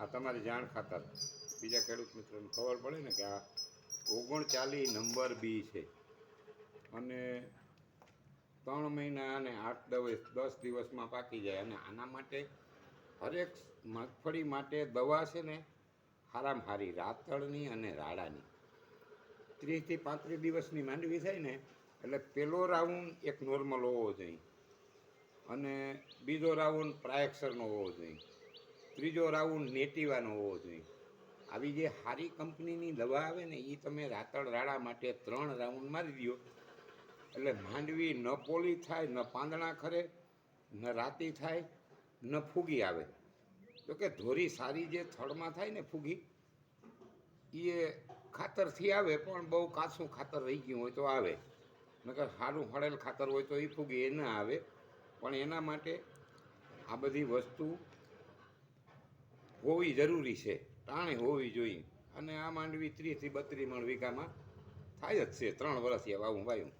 આ તમારી જાણ ખાતર. બીજા ખેડૂત મિત્રોને ખબર પડે ને કે આ ઓગણચાલીસ નંબર બી છે. અને ત્રણ મહિના અને આઠ દિવસ દસ દિવસમાં પાકી જાય અને આના માટે હરેક મગફળી માટે દવા છે ને હારામાં હારી, રાતળની અને રાડાની. ત્રીસથી પાંત્રીસ દિવસની માંડવી થાય ને, એટલે પહેલો રાઉન્ડ એક નોર્મલ હોવો જોઈએ. અને બીજો રાઉન્ડ પ્રાયક્ષરનો હોવો જોઈએ. ત્રીજો રાઉન્ડ નેટિવાનો હોવો જોઈએ. આવી જે સારી કંપનીની દવા આવે ને એ તમે રાતળ રાડા માટે ત્રણ રાઉન્ડ મારી દો એટલે માંડવી ન પોલી થાય, ન પાંદડા ખરે, ન રાતી થાય, ન ફૂગી આવે. તો કે ધોરી સારી જે થડમાં થાય ને ફૂગી એ ખાતરથી આવે, પણ બહુ કાચું ખાતર રહી ગયું હોય તો આવે. નકર સારું હળેલ ખાતર હોય તો એ ફૂગી, એ ના આવે. પણ એના માટે આ બધી વસ્તુ હોવી જરૂરી છે, ટાણે હોવી જોઈએ. અને આ માંડવી ત્રીસથી બત્રીસ મણ વીઘામાં થાય જ છે, ત્રણ વર્ષથી વાવું વાયું